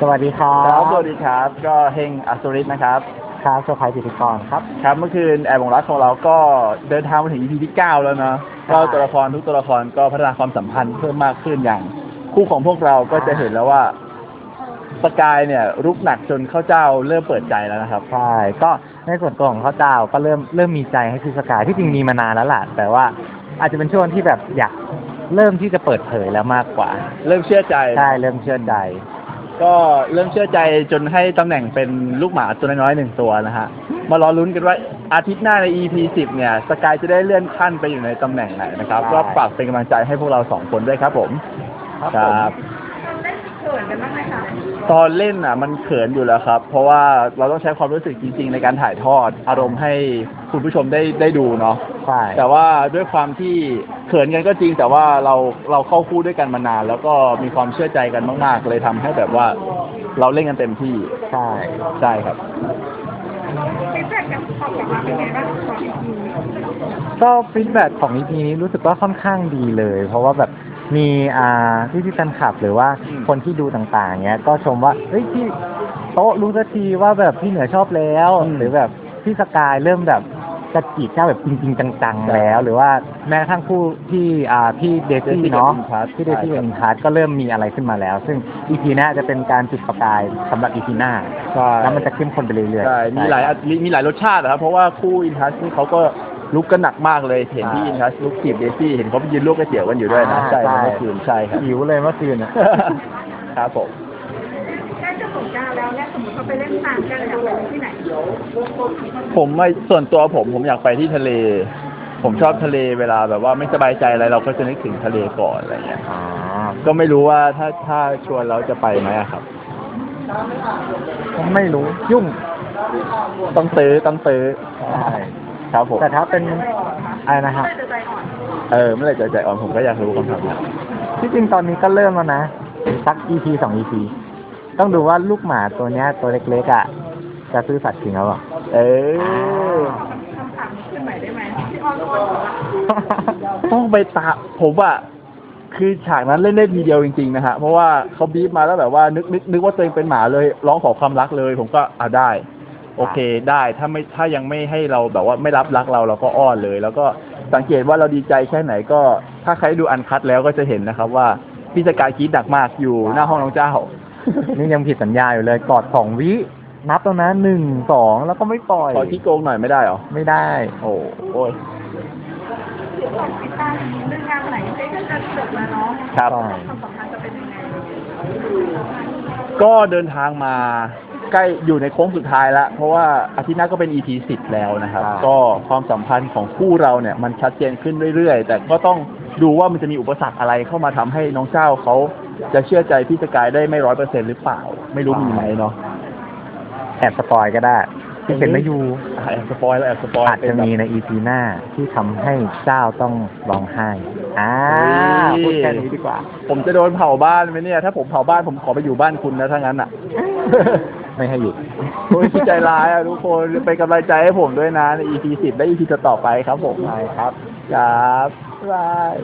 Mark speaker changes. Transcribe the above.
Speaker 1: สวัสดีครั
Speaker 2: ครับ
Speaker 1: บ
Speaker 2: สวัสดีครับ ก็เฮงอัศริศนะครับ
Speaker 1: ครับเซอร์ไพรส์พิธีกรครับ
Speaker 2: ครับเมื่อคืนแอร์บงรักของเราก็เดินทางมาถึง EP ที่ 9 แล้วเนาะ
Speaker 1: ใช่
Speaker 2: ก็ตัวละครทุกตัวละครก็พัฒนาความสัมพันธ์เพิ่มมากขึ้นอย่าง คู่ของพวกเราก็จะเห็นแล้วว่าสกายเนี่ยรุกหนักจนเข้าเจ้าเริ่มเปิดใจแล้วนะครับ
Speaker 1: ใช่ ก็ในส่วนตัวของข้าวเจ้าก็เริ่มเริ่มมีใจให้พี่สกายที่จริงมีมานานแล้วล่ะ แต่ว่าอาจจะเป็นช่วงที่แบบอยากเริ่มที่จะเปิดเผยแล้วมากกว่า
Speaker 2: เริ่มเชื่อใจ
Speaker 1: ใช่ เริ่มเชื่อใจ
Speaker 2: ก็เริ่มเชื่อใจจนให้ตำแหน่งเป็นลูกหมาตัวน้อยๆหนึ่งตัวนะฮะ มารอลุ้นกันว่าอาทิตย์หน้าใน EP 10 เนี่ย สกายจะได้เลื่อนขั้นไปอยู่ในตำแหน่งไหนนะครับ
Speaker 1: ใช่
Speaker 2: ก็ฝากเป็นกำลังใจให้พวกเราสองคนด้วยครับผม ครับตอนเล่นอะมันเขินอยู่แล้วครับ เพราะว่าเราต้องใช้ความรู้สึกจริง ๆ ในการถ่ายทอดอารมณ์ให้ คุณผู้ชมได้ได้ดูเนาะ
Speaker 1: ใช่
Speaker 2: แต่ว่าด้วยความที่เขินกันก็จริง แต่ว่าเราเราเข้าคู่ด้วยกันมานาน แล้วก็มีความเชื่อใจกันมาก ๆ เลยทำให้แบบว่าเราเล่นกันเต็มที่
Speaker 1: ใช่
Speaker 2: ใช่ครับ
Speaker 3: ฟีดแบ็กกันตอบกลับมาเป็นไงบ้างตอนนี้
Speaker 1: ก็ฟีดแบ็กของ EP นี้รู้สึกว่าค่อนข้างดีเลย เพราะว่าแบบมีอ่าพี่พี่ๆแฟนคลับหรือว่า
Speaker 2: อืม
Speaker 1: คนที่ดูต่างๆเงี้ย ก็ชมว่าเฮ้ยพี่โต๊ะรู้สักทีว่าแบบพี่เหนือชอบแล้ว หรือแบบพี่สกายเริ่มแบบ จะจีบเจ้าแบบจริงๆจังๆแล้ว หรือว่าแม้กระทั่งคู่ที่อ่าพี่เดซี่เนาะที่เดซี่เอ็นพาร์ก็เริ่มมีอะไรขึ้นมาแล้ว ซึ่ง EP หน้าจะเป็นการจุดประกายสำหรับ EP หน้า
Speaker 2: ใช่
Speaker 1: แล้วมันจะเข้มข้นไปเรื่อยๆ
Speaker 2: ใช่มีหลายมีมีหลายรสชาตินะครับ เพราะว่าคู่อินทัสนี่เขาก็ลุกกันหนักมากเลย เห็นที่
Speaker 1: ใช่
Speaker 2: อินทัสลุกจีบเดซี่เห็นเขาไปยืนลูกกระเจียวกันอยู่ด้วยนะ
Speaker 1: อ่า
Speaker 2: ใช่
Speaker 1: ใช่
Speaker 2: เมื่อคืนใช่ครับ
Speaker 1: หิวเลยเมื่อคืนอะ
Speaker 2: ครับผม
Speaker 3: ใกล้จะสงกรารแล้วเนี่ยสมมติเขาไปเล่นน้ำกันอยากไปที่ไหน
Speaker 2: ผมไม่ส่วนตัวผมผมอยากไปที่ทะเล ผมชอบทะเลเวลาแบบว่าไม่สบายใจอะไรเราก็จะนึกถึงทะเลก่อนอะไรเงี้ย
Speaker 1: อ๋อ
Speaker 2: ก็ไม่รู้ว่าถ้าถ้าชวนเราจะไปไหมอะครับ
Speaker 1: ผมไม่รู้ยุ่ง
Speaker 2: ต้องซื้อต้องซื้อ
Speaker 1: ใช่
Speaker 2: ครับผม
Speaker 1: แต่ถ้าเป็นอะไรนะฮะ
Speaker 3: ไม่จะใจอ่อน
Speaker 2: เออเมื่อไหร่จะใจอ่อนผมก็อยากรู้คำถามนั้น
Speaker 1: ที่จริงตอนนี้ก็เริ่มแล้วนะสัก EP สอง EP ต้องดูว่าลูกหมาตัวเนี้ย ตัวเล็กๆอะจะซื่อสัตย์จริงหรือเปล่า
Speaker 2: เออ
Speaker 3: คำถามนี้ขึ้นใหม่ได้ไหมที่ออนออนของเรา
Speaker 2: ต้องไปตาผมอะคือฉากนั้นเล่นได้ทีเดียวจริงๆนะฮะเพราะว่าเขาบีบมาแล้วแบบว่านึกนึกนึกว่าตัวเองเป็นหมาเลย ร้องขอความรักเลย ผมก็อ่าได้ โอเคได้ถ้าไม่ถ้ายังไม่ให้เราแบบว่าไม่รับรักเราเราก็อ้อนเลย แล้วก็สังเกตว่าเราดีใจแค่ไหนก็ ถ้าใครดูอันคัดแล้วก็จะเห็นนะครับว่าพี่สกายกรีดดักมากอยู่หน้าห้องน้องเจ้า
Speaker 1: นี่ยังผิดสัญญาอยู่เลยกอดสองวินับตรงนั้นหนึ่งสองแล้วก็ไม่ปล่อย
Speaker 2: ขอที่โกงหน่อยไม่ได้เหรอ
Speaker 1: ไม่ได้
Speaker 2: โอ้โอ้ย
Speaker 3: ติดตามเรื่องงานไหนที่จะจบแล้วเนาะ
Speaker 2: ครับ
Speaker 3: ความสัมพันธ์จะเป็นยังไง
Speaker 2: ก็เดินทางมาใกล้อยู่ในโค้งสุดท้ายแล้วเพราะว่าอาทิตย์หน้าก็เป็น EP 10แล้วนะครับ
Speaker 1: ครับ
Speaker 2: ก็ความสัมพันธ์ของคู่เราเนี่ย มันชัดเจนขึ้นเรื่อยๆ แต่ก็ต้องดูว่ามันจะมีอุปสรรคอะไรเข้ามาทำให้น้องเจ้าเขา จะเชื่อใจพี่สกายได้ไม่ร้อยเปอร์เซ็นต์หรือเปล่า ไม่รู้มีไหมเนาะ
Speaker 1: แอบสปอยก็ได้ ที่เป็นไม่อยู่
Speaker 2: อะแอบสปอยแล้วแอบสปอย
Speaker 1: อาจจะมีใน EP หน้าที่ทำให้เจ้าต้องร้องไห้อ่าพูดแค่นี้ดีกว่า
Speaker 2: ผมจะโดนเผาบ้านไหมเนี่ย ถ้าผมเผาบ้านผมขอไปอยู่บ้านคุณนะถ้างั้นอะ
Speaker 1: ไม่ให้หยุด
Speaker 2: โอ้ยใจร้ายอะทุกคนเป็นกำลังใจให้ผมด้วยนะใน EP 10และ EP ต่อๆไปครับผม
Speaker 1: ใช่ครับ
Speaker 2: ครับบ๊ายบาย